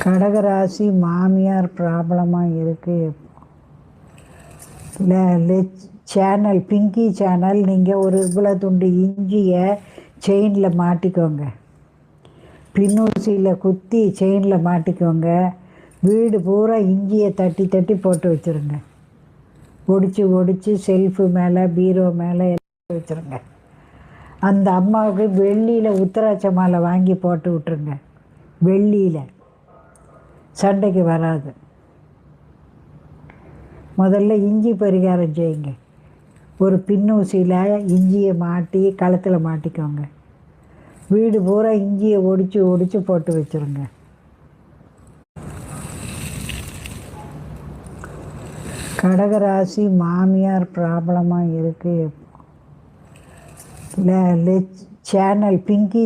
கடகராசி மாமியார் ப்ராப்ளமாக இருக்குது இல்லை சேனல் பிங்கி சேனல் நீங்கள் ஒரு இவ்வளோ துண்டு இஞ்சியை செயினில் மாட்டிக்கோங்க. பின்னூசியில் குத்தி செயினில் மாட்டிக்கோங்க. வீடு பூரா இஞ்சியை தட்டி தட்டி போட்டு வச்சுருங்க. ஒடிச்சு ஒடிச்சு செல்ஃபு மேலே பீரோ மேலே எல்லாம் வச்சுருங்க. அந்த அம்மாவுக்கு வெள்ளியில் உத்தராட்ச மாலை வாங்கி போட்டு விட்ருங்க வெள்ளியில். சண்டைக்கு வராது. முதல்ல இஞ்சி பரிகாரம் செய்யுங்க. ஒரு பின்னூசியில் இஞ்சியை மாட்டி களத்தில் மாட்டிக்கோங்க. வீடு பூரா இஞ்சியை ஒடிச்சு ஒடிச்சு போட்டு வச்சுருங்க. கடகராசி மாமியார் ப்ராப்ளமாக இருக்குது சேனல் பிங்கி